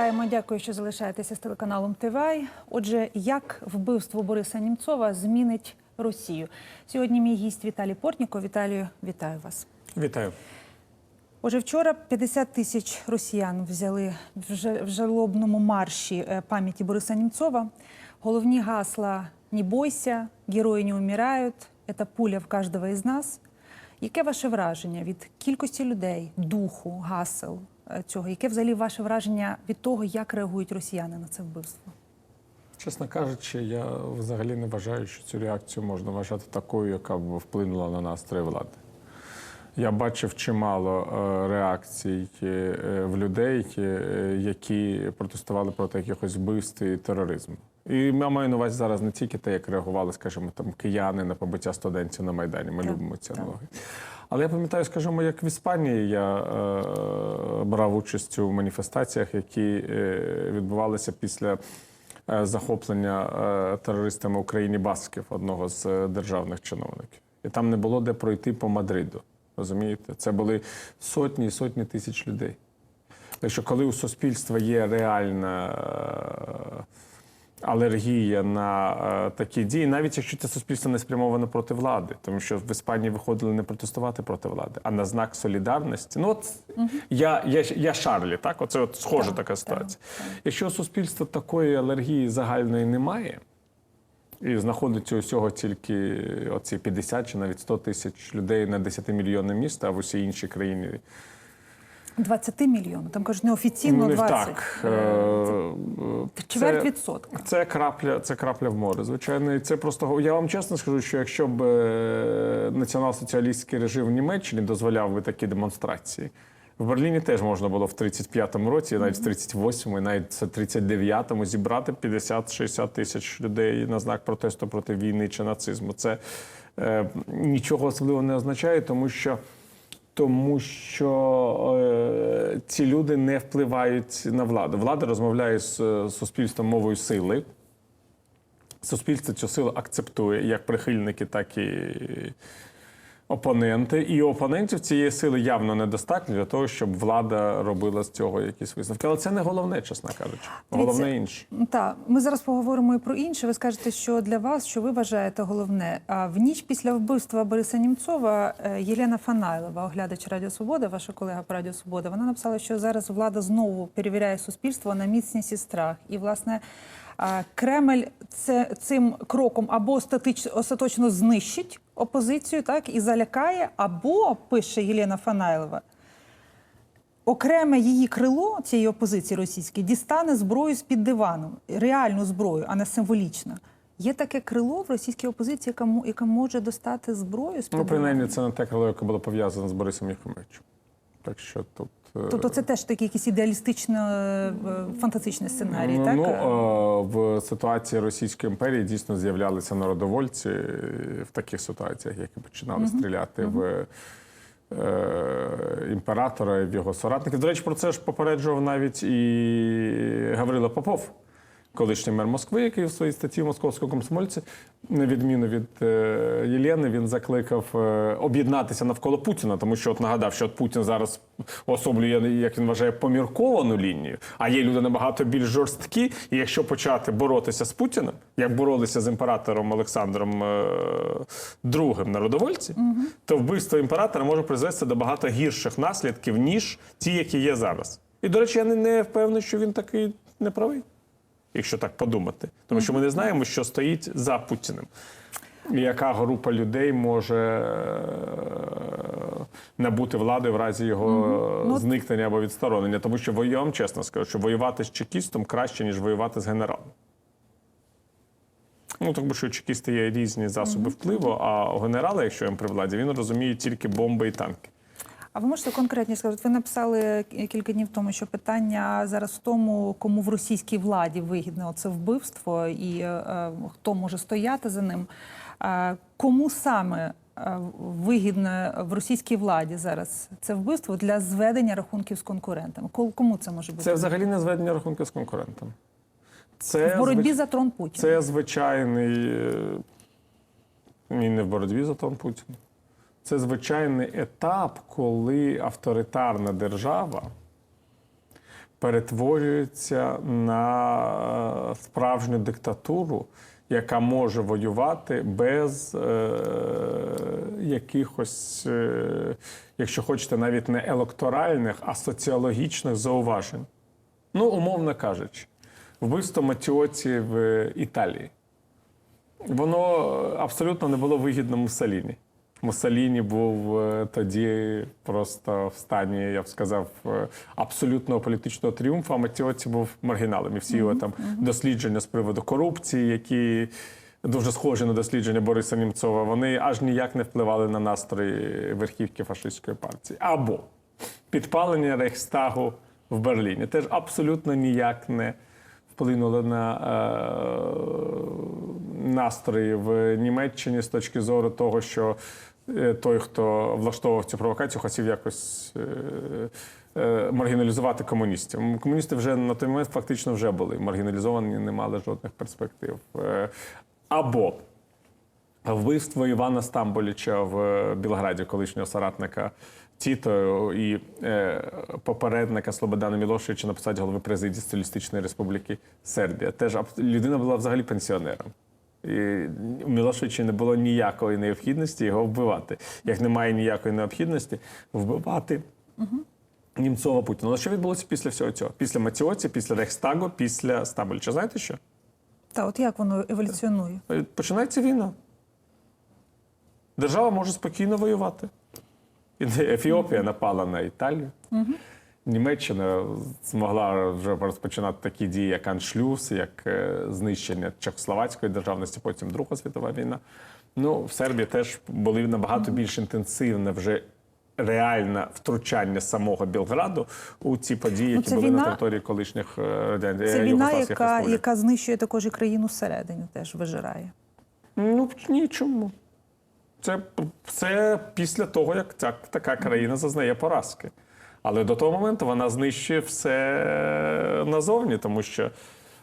Вітаємо, дякую, що залишаєтеся з телеканалом ТВАЙ. Отже, як вбивство Бориса Німцова змінить Росію? Сьогодні мій гість Віталій Портніков. Віталію, вітаю вас. Вітаю. Отже, вчора 50 тисяч росіян взяли в жалобному марші е, пам'яті Бориса Німцова. Головні гасла «Не бойся», «Герої не умирають», «Это пуля в кожного із нас». Яке ваше враження від кількості людей, духу, гасел цього? Яке взагалі ваше враження від того, як реагують росіяни на це вбивство? Чесно кажучи, я взагалі не вважаю, що цю реакцію можна вважати такою, яка б вплинула на настрої влади. Я бачив чимало е, реакцій е, в людей, е, які протестували проти якихось вбивств і тероризму. І я маю на увазі зараз не тільки те, як реагували, скажімо, там кияни на побиття студентів на Майдані. Ми Так, любимо ці так. Але я пам'ятаю, скажімо, як в Іспанії я е, брав участь у маніфестаціях, які е, відбувалися після е, захоплення е, терористами в Україні басків, одного з державних чиновників. І там не було де пройти по Мадриду. Розумієте? Це були сотні і сотні тисяч людей. Так що, коли у суспільства є реальна алергія на е, такі дії, навіть якщо це суспільство не спрямоване проти влади, тому що в Іспанії виходили не протестувати проти влади, а на знак солідарності. Ну от я, я, я Шарлі, так? Оце от схожа Так, така так, ситуація. Якщо у суспільства такої алергії загальної немає. І знаходиться усього тільки оці 50 чи навіть 100 тисяч людей на 10 мільйонне місто, а в усій іншій країні 20 мільйонів. Там кажуть, неофіційно не 20. так. Е, Е, Чверть відсотка. Це крапля, це крапля в море. Звичайно, і це просто я вам чесно скажу, що якщо б е, націонал-соціалістський режим в Німеччині дозволяв би такі демонстрації. В Берліні теж можна було в 35-му році, навіть в 38-му, і навіть в 39-му зібрати 50-60 тисяч людей на знак протесту проти війни чи нацизму. Це е, нічого особливого не означає, тому що тому що е, ці люди не впливають на владу. Влада розмовляє з е, суспільством мовою сили. Суспільство цю силу акцептує як прихильники, так і опоненти. І опонентів цієї сили явно недостатньо для того, щоб влада робила з цього якісь висновки. Але це не головне, чесно кажучи. Головне інше. Так, ми зараз поговоримо і про інше. Ви скажете, що для вас, що ви вважаєте головне. А в ніч після вбивства Бориса Німцова е, Єлена Фанайлова, оглядач Радіо Свобода, ваша колега по Радіо Свобода, вона написала, що зараз влада знову перевіряє суспільство на міцність і страх. І власне Кремль це цим кроком або остаточно знищить опозицію, так і залякає, або пише Єлена Фанайлова. Окреме її крило цієї опозиції російської дістане зброю з під дивану, реальну зброю, а не символічну. Є таке крило в російській опозиції, яка, мо- яка може достати зброю з під Ну, принаймні, це не те крило, яке було пов'язане з Борисом Єфимовичем. Так що тут. Тобто це теж такий якийсь ідеалістично е, фантастичний сценарій, Ну, так? Ну, е, в ситуації Російської імперії дійсно з'являлися народовольці е, в таких ситуаціях, які починали стріляти в е, імператора і в його соратників. До речі, про це ж попереджував навіть і Гаврило Попов. Колишній мер Москви, який в своїй статті в московському комсомольці, на відміну від е, Єлєни, він закликав е, об'єднатися навколо Путіна, тому що от нагадав, що от Путін зараз особлює, як він вважає, помірковану лінію, а є люди набагато більш жорсткі. І якщо почати боротися з Путіним, як боролися з імператором Олександром е, II народовольці, то вбивство імператора може призвести до багато гірших наслідків, ніж ті, які є зараз. І, до речі, я не, не впевнений, що він такий неправий якщо так подумати. Тому що ми не знаємо, що стоїть за Путіним. Яка група людей може е, набути влади в разі його Ну, зникнення або відсторонення. Тому що я вам чесно скажу, що воювати з чекістом краще, ніж воювати з генералом. Ну, тому що у чекісти є різні засоби впливу, а у генерала, якщо він при владі, він розуміє тільки бомби і танки. А ви можете конкретніше сказати? Ви написали кілька днів тому, що питання зараз в тому, кому в російській владі вигідне оце вбивство і е, е, хто може стояти за ним. Е, кому саме е, вигідне в російській владі зараз це вбивство для зведення рахунків з конкурентами? Кому це може бути? Це взагалі не зведення рахунку з конкурентом. Це в боротьбі звич- за трон Путіна. Це звичайний. е, не в боротьбі за трон Путіна. Це звичайний етап, коли авторитарна держава перетворюється на справжню диктатуру, яка може воювати без е, якихось, е, якщо хочете, навіть не електоральних, а соціологічних зауважень. Ну, умовно кажучи, вбивство Матіоці в Італії. Воно абсолютно не було вигідно Муссоліні. Муссоліні був е, тоді просто в стані, я б сказав, е, абсолютного політичного тріумфу, а Матіоці був маргіналом. І всі його там дослідження з приводу корупції, які дуже схожі на дослідження Бориса Німцова, вони аж ніяк не впливали на настрої верхівки фашистської партії. Або підпалення Рейхстагу в Берліні теж абсолютно ніяк не вплинуло на е, настрої в Німеччині з точки зору того, що той, хто влаштовував цю провокацію, хотів якось е, е, маргіналізувати комуністів. Комуністи вже на той момент фактично вже були маргіналізовані, не мали жодних перспектив. Е, Або Вбивство Івана Стамболіча в Білграді, колишнього соратника Тіто і е, попередника Слободана Мілошевича на посаді голови президії Соціалістичної Республіки Сербія. Теж людина була взагалі пенсіонером. У Мілошевича не було ніякої необхідності його вбивати. Як немає ніякої необхідності вбивати Німцова Путіна. Але що відбулося після всього цього? Після Маціоці, після Рейхстагу, після Стамболіча. Знаєте що? Та от як воно еволюціонує? Починається війна. Держава може спокійно воювати. Ефіопія напала на Італію. Німеччина змогла вже розпочинати такі дії, як аншлюз, як е, знищення чехословацької державності, потім Друга світова війна. Ну, в Сербії теж були набагато більш інтенсивне вже реальне втручання самого Білграду у ці події, які це були на території колишніх е, радян... Це війна, яка, яка знищує також і країну всередині, теж вижирає. Ну ні, чому? Це, це після того, як ця, така країна зазнає поразки. Але до того моменту вона знищує все назовні, тому що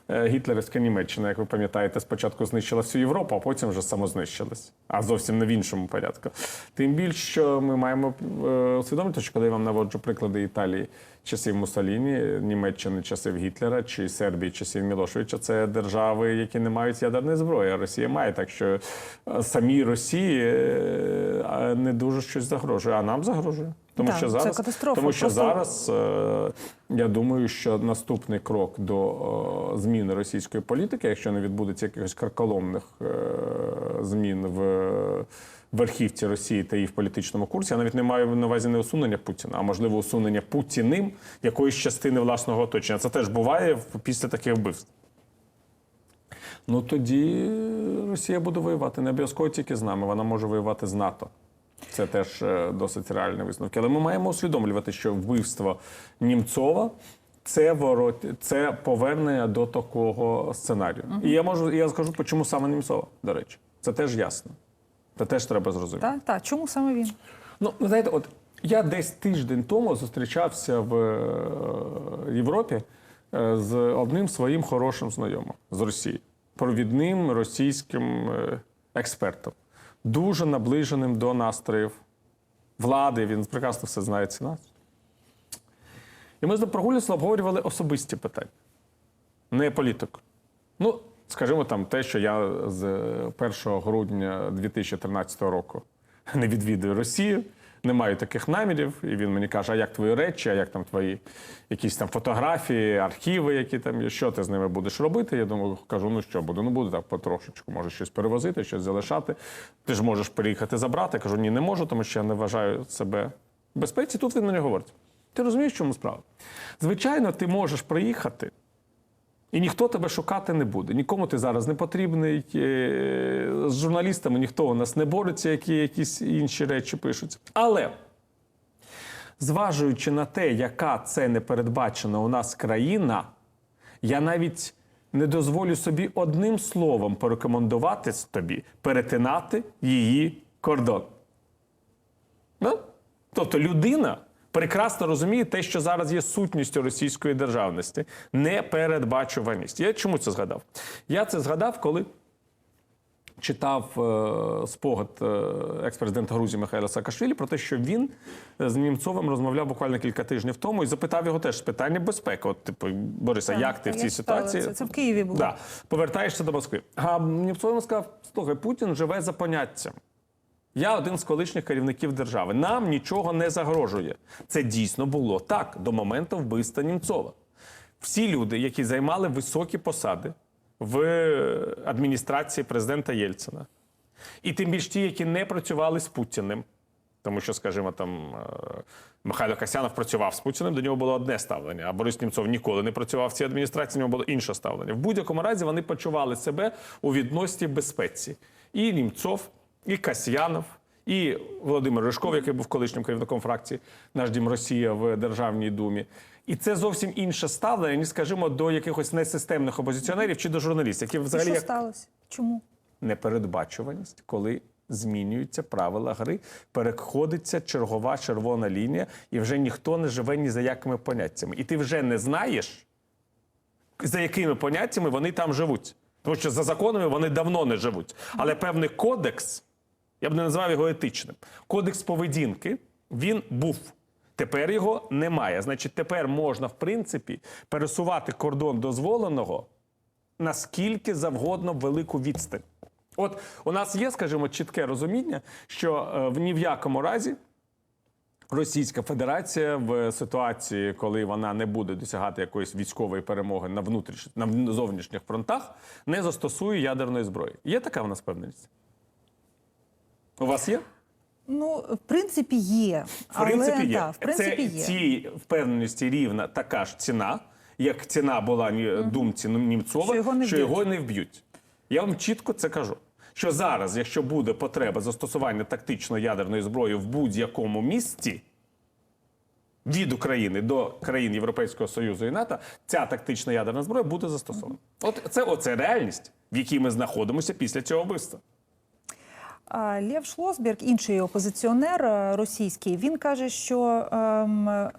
е, гітлерівська Німеччина, як ви пам'ятаєте, спочатку знищила всю Європу, а потім вже самознищилась. А зовсім не в іншому порядку. Тим більше, що ми маємо е, усвідомити, що коли я вам наводжу приклади Італії часів Муссоліні, Німеччини часів Гітлера чи Сербії часів Мілошевича, це держави, які не мають ядерної зброї. А Росія має, так що е, самій Росії не дуже щось загрожує, а нам загрожує. Тому Так, що це зараз, катастрофа. тому що Просто- зараз е, я думаю, що наступний крок до е, зміни російської політики, якщо не відбудеться якихось карколомних е, змін в верхівці Росії та її в політичному курсі, я навіть не маю на увазі не усунення Путіна, а можливо усунення Путіним якоїсь частини власного оточення. Це теж буває після таких вбивств. Ну тоді Росія буде воювати не обов'язково тільки з нами, вона може воювати з НАТО. Це теж е, досить реальні висновки. Але ми маємо усвідомлювати, що вбивство Німцова це ворот, це повернення до такого сценарію. І я можу, я скажу, чому саме Німцова, до речі. Це теж ясно. Це теж треба зрозуміти. Так, так. Чому саме він? Ну, ви знаєте, от я десь тиждень тому зустрічався в е, Європі е, з одним своїм хорошим знайомим з Росії, провідним російським е, експертом, дуже наближеним до настроїв влади. Він прекрасно все знає ці нас. І ми з прогулювалися, обговорювали особисті питання, не політику. Ну, скажімо там, те, що я з 1 грудня 2013 року не відвідую Росію, не маю таких намірів. І він мені каже: а як твої речі, а як там твої якісь там фотографії, архіви, які там є, що ти з ними будеш робити? Я думаю, кажу, ну що буду? Ну буду так потрошечку, може щось перевозити, щось залишати. Ти ж можеш приїхати забрати. Кажу, ні, не можу, тому що я не вважаю себе в безпеці. Тут він мені говорить. Ти розумієш, в чому справа? Звичайно, ти можеш приїхати. І ніхто тебе шукати не буде. Нікому ти зараз не потрібний. Е, З журналістами ніхто у нас не бореться, які якісь інші речі пишуться. Але зважуючи на те, яка це непередбачена у нас країна, я навіть не дозволю собі одним словом порекомендувати тобі перетинати її кордон. Ну? Тобто людина прекрасно розуміє те, що зараз є сутністю російської державності, непередбачуваність. Я чому це згадав? Я це згадав, коли читав е, спогад е, екс-президента Грузії Михайла Саакашвілі про те, що він е, з Німцовим розмовляв буквально кілька тижнів тому і запитав його теж з питання безпеки. От, типу, Бориса, Так, як ти в цій ситуації? це. Це в Києві було. Да, повертаєшся до Москви. А Німцов йому сказав: слухай, Путін живе за поняттям. Я один з колишніх керівників держави. Нам нічого не загрожує. Це дійсно було так до моменту вбивства Німцова. Всі люди, які займали високі посади в адміністрації президента Єльцина, і тим більш ті, які не працювали з Путіним, тому що, скажімо, там е, Михайло Касянов працював з Путіним, до нього було одне ставлення, а Борис Німцов ніколи не працював в цій адміністрації, у нього було інше ставлення. В будь-якому разі вони почували себе у відносній безпеці. І Німцов, і Касьянов, і Володимир Ришков, який був колишнім керівником фракції Наш Дім Росія в Державній думі. І це зовсім інше ставлення, ніж, скажімо, до якихось несистемних опозиціонерів чи до журналістів, які І взагалі що як сталося? Чому? непередбачуваність, коли змінюються правила гри, переходиться чергова червона лінія, і вже ніхто не живе ні за якими поняттями. І ти вже не знаєш, за якими поняттями вони там живуть. Тому що за законами вони давно не живуть. Але певний кодекс, я б не назвав його етичним, кодекс поведінки, він був. Тепер його немає. Значить, тепер можна, в принципі, пересувати кордон дозволеного наскільки завгодно велику відстань. От у нас є, скажімо, чітке розуміння, що е, в ні в якому разі Російська Федерація в ситуації, коли вона не буде досягати якоїсь військової перемоги на внутрішніх на зовнішніх фронтах, не застосує ядерної зброї. Є така в нас певність? У вас є? Ну, в принципі, є. В принципі, але, є. Да, в принципі, Це є. цій впевненості рівна така ж ціна, як ціна була думці Німцова, Що його не що його не вб'ють. Я вам чітко це кажу. Що зараз, якщо буде потреба застосування тактичної ядерної зброї в будь-якому місці від України до країн Європейського Союзу і НАТО, ця тактична ядерна зброя буде застосована. От це оце реальність, в якій ми знаходимося після цього вбивства. А Лев Шлосберг, інший опозиціонер е, російський, він каже, що ем,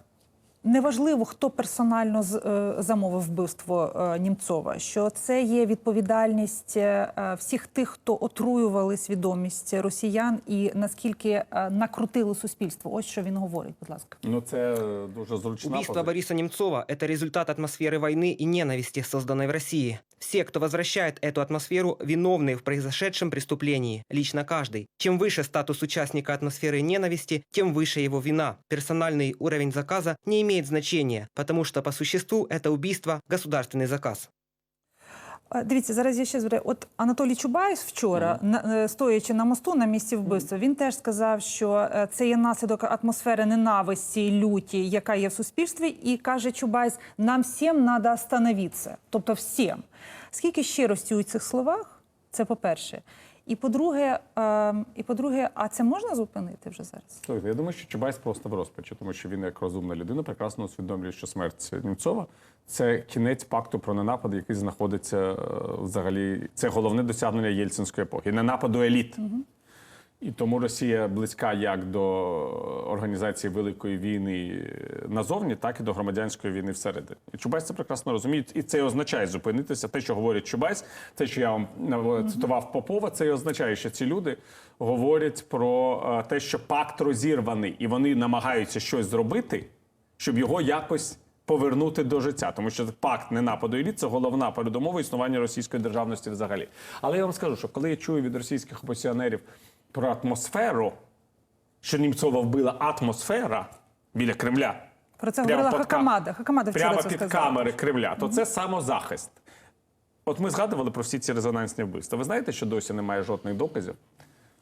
неважливо, хто персонально з- е, замовив вбивство е, Німцова, що це є відповідальність е, е, всіх тих, хто отруювали свідомість росіян і наскільки е, накрутили суспільство. Ось що він говорить, будь ласка. Ну це дуже зручна Убийство позиція. Бориса Немцова – это результат атмосферы войны и ненависти, созданной в России. Все, кто возвращает эту атмосферу, виновны в произошедшем преступлении, лично каждый. Чем выше статус участника атмосферы ненависти, тем выше его вина. Персональный уровень заказа не имеет значения, потому что по существу это убийство – государственный заказ. Дивіться, зараз я ще збираю. От Анатолій Чубайс вчора, е, стоячи на мосту на місці вбивства, він теж сказав, що е, це є наслідок атмосфери ненависті, люті, яка є в суспільстві, і каже Чубайс: нам всім треба остановитися. Тобто всім. Скільки щирості у цих словах? Це по-перше. І по-друге, е, і по-друге, а це можна зупинити вже зараз? Слухайте, я думаю, що Чубайс просто в розпачі, тому що він, як розумна людина, прекрасно усвідомлює, що смерть Німцова це кінець пакту про ненапад, який знаходиться е, взагалі. Це головне досягнення єльцинської епохи. Не нападу еліт. І тому Росія близька як до організації великої війни е, назовні, так і до громадянської війни всередині. І Чубайс це прекрасно розуміє, і це і означає зупинитися. Те, що говорить Чубайс, те, що я вам цитував Попова, це і означає, що ці люди говорять про е, те, що пакт розірваний, і вони намагаються щось зробити, щоб його якось. Повернути до життя, тому що пакт ненападу еліт – це головна передумова існування російської державності взагалі. Але я вам скажу, що коли я чую від російських опозиціонерів про атмосферу, що Німцова вбила атмосфера біля Кремля. Про це прямо говорила Хакамада. Хакамада вчора Прямо це під сказала. камери Кремля, то це самозахист. От ми згадували про всі ці резонансні вбивства. Ви знаєте, що досі немає жодних доказів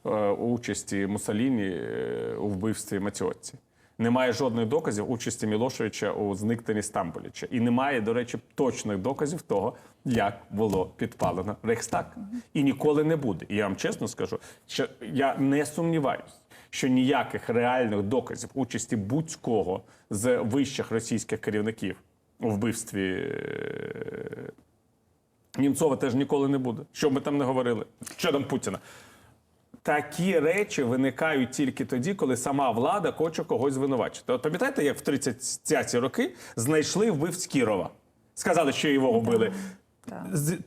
е, участі Муссоліні е, у вбивстві Маціотці? Немає жодних доказів участі Мілошевича у зникненні Стамбуліча. І немає, до речі, точних доказів того, як було підпалено Рейхстаг. І ніколи не буде. І я вам чесно скажу, що я не сумніваюся, що ніяких реальних доказів участі будь-кого з вищих російських керівників у вбивстві е, Німцова теж ніколи не буде. Що б ми там не говорили? Що там Путіна? Такі речі виникають тільки тоді, коли сама влада хоче когось звинувачити. От пам'ятаєте, як в 30-ті роки знайшли вбивць Кірова? Сказали, що його вбили.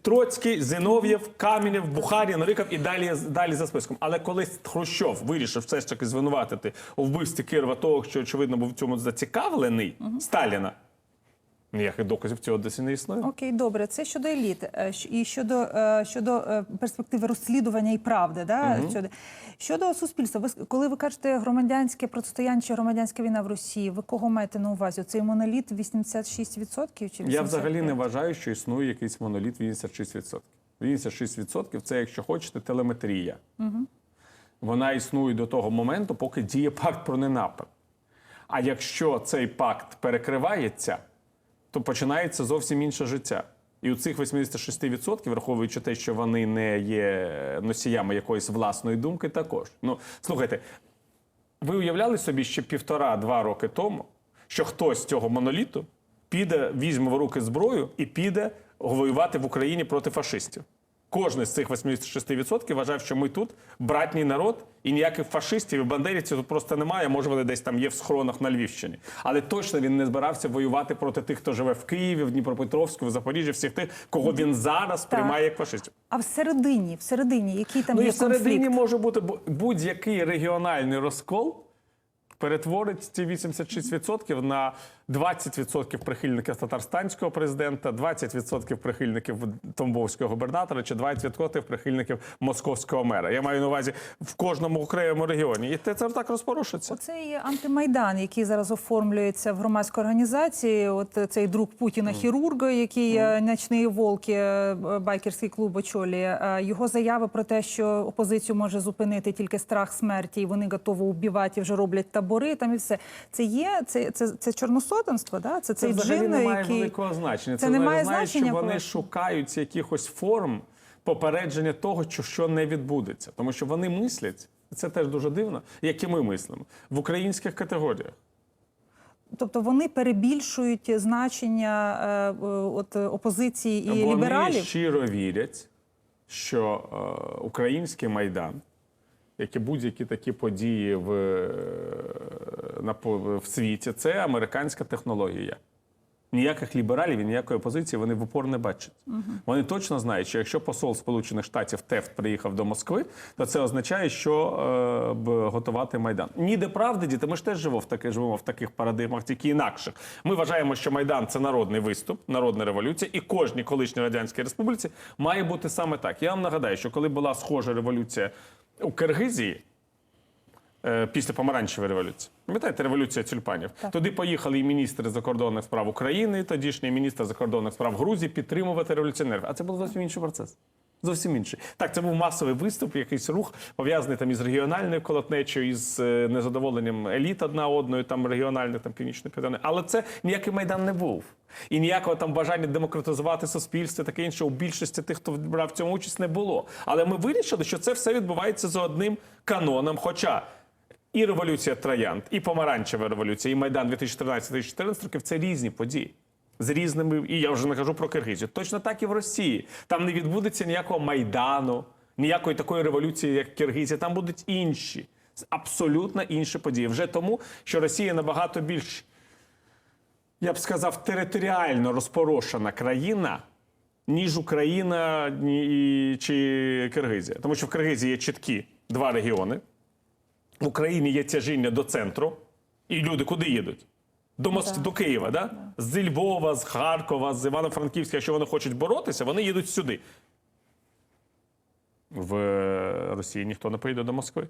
Троцький, Зинов'єв, Камінєв, Бухарін, Риков і далі, далі за списком. Але коли Хрущов вирішив все ж таки звинуватити у вбивстві Кирова того, що очевидно був в цьому зацікавлений Сталіна, ніяких доказів цього досі не існує. Окей, добре. Це щодо еліт Е, і щодо, е, щодо е, перспективи розслідування і правди. Да? Щодо, щодо суспільства, ви коли ви кажете громадянське протистояння чи громадянська війна в Росії, ви кого маєте на увазі? Цей моноліт 86% чи 85%? Я взагалі не вважаю, що існує якийсь моноліт 86%. 86% це, якщо хочете, телеметрія. Вона існує до того моменту, поки діє пакт про ненапад. А якщо цей пакт перекривається, то починається зовсім інше життя. І у цих 86%, враховуючи те, що вони не є носіями якоїсь власної думки, також. Ну, слухайте, ви уявляли собі ще півтора-два роки тому, що хтось з цього моноліту піде, візьме в руки зброю і піде воювати в Україні проти фашистів. Кожен з цих 86% вважав, що ми тут братній народ, і ніяких фашистів і бандерівців тут просто немає. Може, вони десь там є в схоронах на Львівщині. Але точно він не збирався воювати проти тих, хто живе в Києві, в Дніпропетровську, в Запоріжжі, всіх тих, кого він зараз приймає як фашистів. А всередині, всередині, який там Ну і є всередині конфлікт? може бути бу- будь-який регіональний розкол перетворить ці 86% на 20% прихильників татарстанського президента, 20% прихильників Тамбовського губернатора чи 20% прихильників московського мера. Я маю на увазі в кожному окремому регіоні. І це, так розпорушиться. Оце є антимайдан, який зараз оформлюється в громадській організації. От цей друг Путіна хірурга, який е, ночні волки, е, байкерський клуб очолює. е, Його заяви про те, що опозицію може зупинити тільки страх смерті, і вони готові убивати, і вже роблять табори. Там і все це є. Це це, це чорносотенство. Да? Це Це цей взагалі джин, не має великого значення. Це Це, не має означає, що вони просто. шукають якихось форм попередження того, що, що не відбудеться. Тому що вони мислять, це теж дуже дивно, як і ми мислимо, в українських категоріях. тобто вони перебільшують значення е, е, от е, опозиції і вони лібералів. щиро вірять, що е, український майдан, як і будь-які такі події в, е, на, в світі, це американська технологія. Ніяких лібералів і ніякої опозиції вони в упор не бачать. Вони точно знають, що якщо посол Сполучених Штатів Тефт приїхав до Москви, то це означає, що е, готувати майдан. Ніде правди, діти. Ми ж теж живемо в таки, живемо в таких парадигмах, тільки інакших. Ми вважаємо, що майдан це народний виступ, народна революція, і кожній колишній радянській республіці має бути саме так. Я вам нагадаю, що коли була схожа революція у Киргизії, після помаранчевої революції. Пам'ятаєте, революція тюльпанів. Туди поїхали і міністри закордонних справ України, тодішній міністр закордонних справ Грузії підтримувати революціонерів. А це був зовсім інший процес. Зовсім інший. Так, це був масовий виступ, якийсь рух, пов'язаний там із регіональною колотнечою, із е, незадоволенням еліт одна одною, там регіональних, там північної південної. Але це ніякий майдан не був. І ніякого там бажання демократизувати суспільство, таке інше у більшості тих, хто брав в цьому участь, не було. Але ми вирішили, що це все відбувається за одним каноном. Хоча і революція Троянд, і помаранчева революція, і Майдан 2013-2014 років це різні події. З різними, і я вже не кажу про Киргизію. Точно так і в Росії. Там не відбудеться ніякого майдану, ніякої такої революції, як Киргизія. Там будуть інші, абсолютно інші події. Вже тому, що Росія набагато більш, я б сказав, територіально розпорошена країна, ніж Україна чи Киргизія. Тому що в Киргизії є чіткі два регіони. В Україні є тяжіння до центру, і люди куди їдуть? До Москви, до Києва, да? з Львова, з Харкова, з Івано-Франківська. Якщо вони хочуть боротися, вони їдуть сюди. В Росії ніхто не поїде до Москви,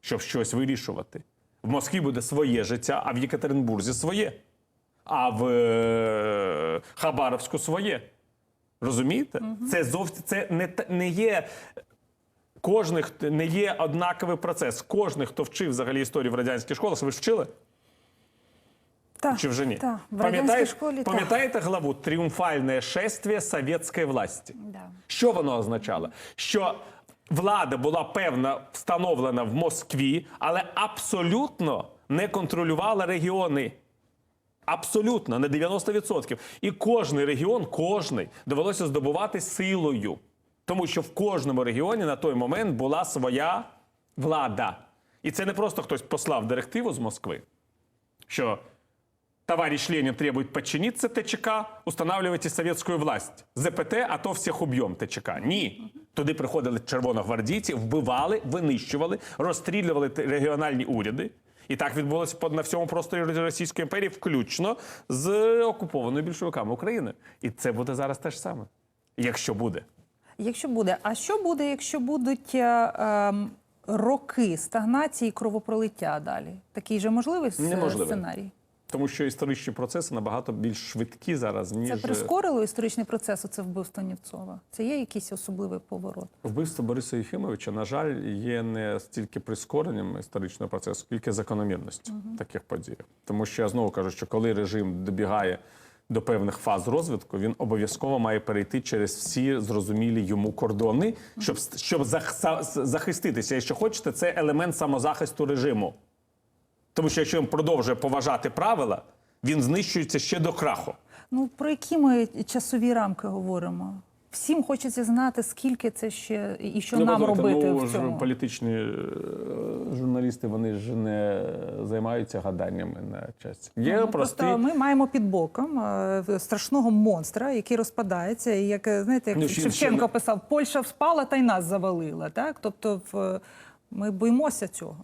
щоб щось вирішувати. В Москві буде своє життя, а в Єкатеринбурзі своє. А в е, Хабаровську своє. Розумієте? Це зовсім це не, не є Кожний хто- не є однаковий процес. Кожний, хто вчив взагалі історію в радянських школах, ви ж вчили? Так, Чи вже ні? Так, в радянській школі. Пам'ятаєте главу Тріумфальне шествие совєтської власті? Да. Що воно означало? Що влада була певна встановлена в Москві, але абсолютно не контролювала регіони. Абсолютно, на 90%. І кожний регіон, кожний довелося здобувати силою. Тому що в кожному регіоні на той момент була своя влада. І це не просто хтось послав директиву з Москви, що товарищ Ленин требует подчиниться ТЧК, устанавливайте советскую власть. ЗПТ, а то всіх уб'єм ТЧК. Ні. Туди приходили червоногвардійці, вбивали, винищували, розстрілювали регіональні уряди. І так відбулося на всьому просторі Російської імперії, включно з окупованою більшовиками України. І це буде зараз те ж саме, якщо буде. Якщо буде, а що буде, якщо будуть е, ем, роки стагнації кровопролиття далі? Такий же можливий Неможливий. сценарій? Тому що історичні процеси набагато більш швидкі зараз, ніж Це прискорило історичний процес, це вбивство Нівцова? Це є якийсь особливий поворот? Вбивство Бориса Єфімовича, на жаль, є не стільки прискоренням історичного процесу, скільки закономірністю таких подій. Тому що я знову кажу, що коли режим добігає до певних фаз розвитку, він обов'язково має перейти через всі зрозумілі йому кордони, щоб, щоб зах- захиститися. Якщо хочете, це елемент самозахисту режиму. Тому що якщо він продовжує поважати правила, він знищується ще до краху. Ну про які ми часові рамки говоримо? Всім хочеться знати, скільки це ще і що нам подумайте, робити ну, в цьому. політичні е, журналісти вони ж не займаються гаданнями на час. Є Ну, прості Просто ми маємо під боком е, страшного монстра, який розпадається, і як знаєте, як Ну, Шевченко ще писав, Польща вспала та й нас завалила. Так, тобто, в, ми боїмося цього.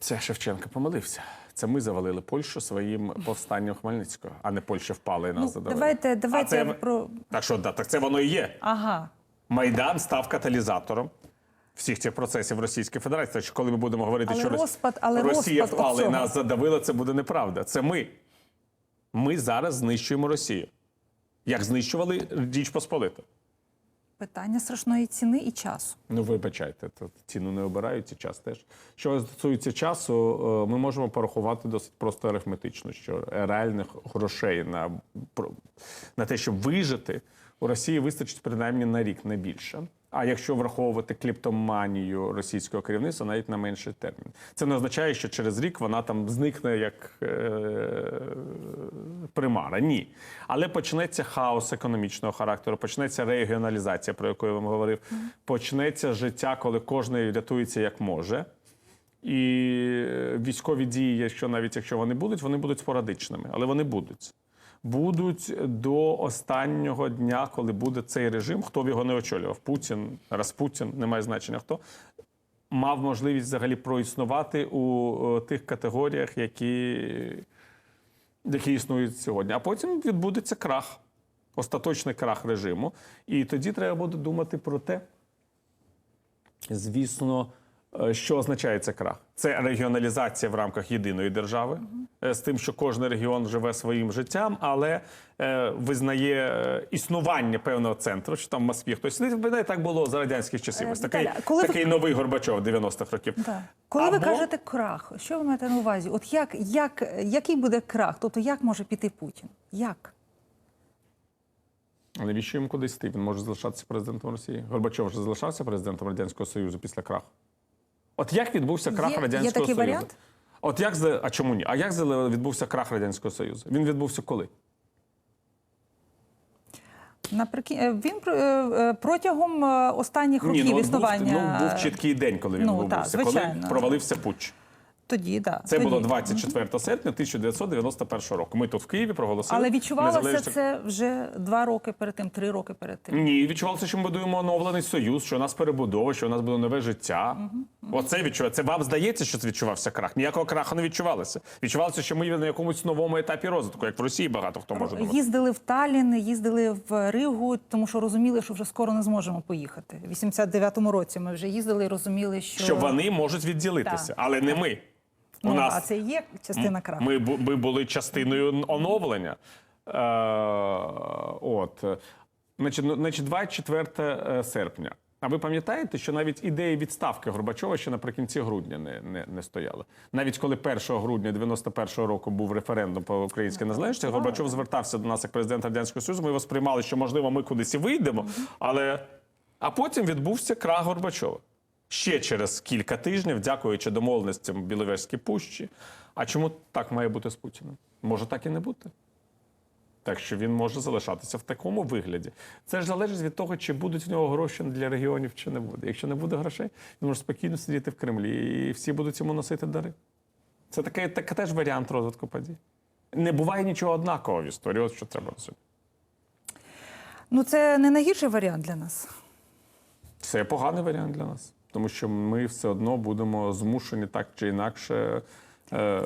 Це Шевченко помилився. Це ми завалили Польщу своїм повстанням Хмельницького, а не Польща впала і нас Ну, задавили. давайте, давайте це- про Так що да, так це воно і є. ага. Майдан став каталізатором всіх цих процесів в Російській Федерації. Що коли ми будемо говорити, Але що розпад- але Росія розпад впала і нас задавила, це буде неправда. Це ми. Ми зараз знищуємо Росію. Як знищували Річ Посполиту. Питання страшної ціни і часу. Ну, вибачайте, то ціну не обирають і час теж. Що стосується часу, е, ми можемо порахувати досить просто арифметично, що реальних грошей на, на те, щоб вижити, у Росії вистачить принаймні на рік, не більше. А якщо враховувати кліптоманію російського керівництва, навіть на менший термін. Це не означає, що через рік вона там зникне як е, примара. Ні. Але почнеться хаос економічного характеру, почнеться регіоналізація, про яку я вам говорив, почнеться життя, коли кожен рятується як може. І військові дії, якщо навіть якщо вони будуть, вони будуть спорадичними, але вони будуть. Будуть до останнього дня, коли буде цей режим, хто б його не очолював. Путін, Распутін, немає значення хто. Мав можливість взагалі проіснувати у е, тих категоріях, які, які існують сьогодні. А потім відбудеться крах, остаточний крах режиму. І тоді треба буде думати про те, звісно, що означає це крах? Це регіоналізація в рамках єдиної держави, е, з тим, що кожен регіон живе своїм життям, але е, визнає е, існування певного центру, що там в Москві хтось сидить. Так було за радянських часів. Е, Ось такий, коли ви- новий Горбачов 90-х років. Так. Коли ви кажете крах, що ви маєте на увазі? От як, як, який буде крах? Тобто як може піти Путін? Як? Навіщо йому кудись йти? Він може залишатися президентом Росії. Горбачов вже залишався президентом Радянського Союзу після краху. От як відбувся крах Є- є Радянського такий Союзу? варіант? От як а чому ні? А як відбувся крах Радянського Союзу? Він відбувся коли? Наприкін... е, Він е, е, протягом останніх років ну, існування. Був, ну, був чіткий день, коли він Ну, відбувся, так, коли провалився путч. Тоді, да, Це тоді. було 24 серпня 1991 року. Ми тут в Києві проголосили. Але відчувалося незалежність. це вже два роки перед тим, три роки перед тим. Ні, відчувалося, що ми будуємо оновлений союз, що у нас перебудова, що у нас буде нове життя. Оце відчуває. Це вам здається, що це відчувався крах. Ніякого краху не відчувалося. Відчувалося, що ми на якомусь новому етапі розвитку, як в Росії багато хто може думати. Їздили в Таллін, їздили в Ригу, тому що розуміли, що вже скоро не зможемо поїхати. В 89-му році ми вже їздили і розуміли, що, Що вони можуть відділитися, Так. але не ми. Ну, у нас а це і є частина краху. Ми, ми були частиною оновлення. Е, от. Значить, ну, значить, 24 серпня. А ви пам'ятаєте, що навіть ідеї відставки Горбачова ще наприкінці грудня не, не, не стояли? Навіть коли 1 грудня 91-го року був референдум по українській незалежності, Горбачов звертався до нас як президент Радянського Союзу. Ми його сприймали, що можливо ми кудись і вийдемо, але а потім відбувся крах Горбачова. Ще через кілька тижнів, дякуючи домовленостям Біловежській пущі. А чому так має бути з Путіним? Може так і не бути. Так що він може залишатися в такому вигляді. Це ж залежить від того, чи будуть в нього гроші для регіонів, чи не буде. Якщо не буде грошей, він може спокійно сидіти в Кремлі і всі будуть йому носити дари. Це такий, такий теж варіант розвитку подій. Не буває нічого однакового в історії. От що треба розуміти. Ну це не найгірший варіант для нас. Це поганий варіант для нас, тому що ми все одно будемо змушені так чи інакше е,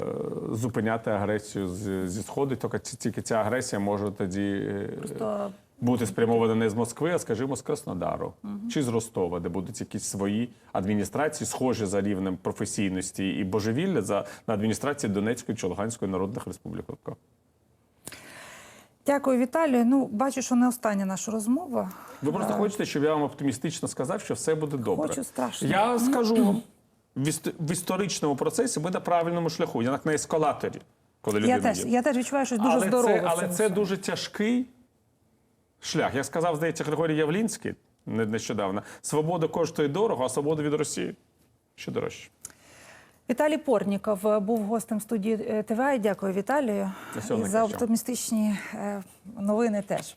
зупиняти агресію з- зі сходу. Тільки, тільки ця агресія може тоді е, То бути спрямована не з Москви, а скажімо, з Краснодару чи з Ростова, де будуть якісь свої адміністрації, схожі за рівнем професійності і божевілля за на адміністрації Донецької чи Луганської народних республік. Дякую, Віталію. Ну, бачу, що не остання наша розмова. Ви просто хочете, щоб я вам оптимістично сказав, що все буде добре. Хочу страшно. Я скажу вам, в, історичному процесі ми на правильному шляху, як на ескалаторі, коли людина Я теж, їде. я теж відчуваю щось дуже але це, в але цьому це всьому. дуже тяжкий шлях. Я сказав, здається, Григорій Явлінський не- нещодавно. Свобода коштує дорого, а свобода від Росії ще дорожче. Віталій Порніков е, був гостем студії ТВ. ТВА. Дякую, Віталію. І за оптимістичні е, новини теж.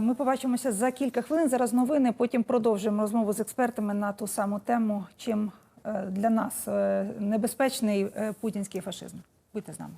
Ми побачимося за кілька хвилин. Зараз новини. Потім продовжуємо розмову з експертами на ту саму тему, чим е, для нас е, небезпечний е, путінський фашизм. Будьте з нами.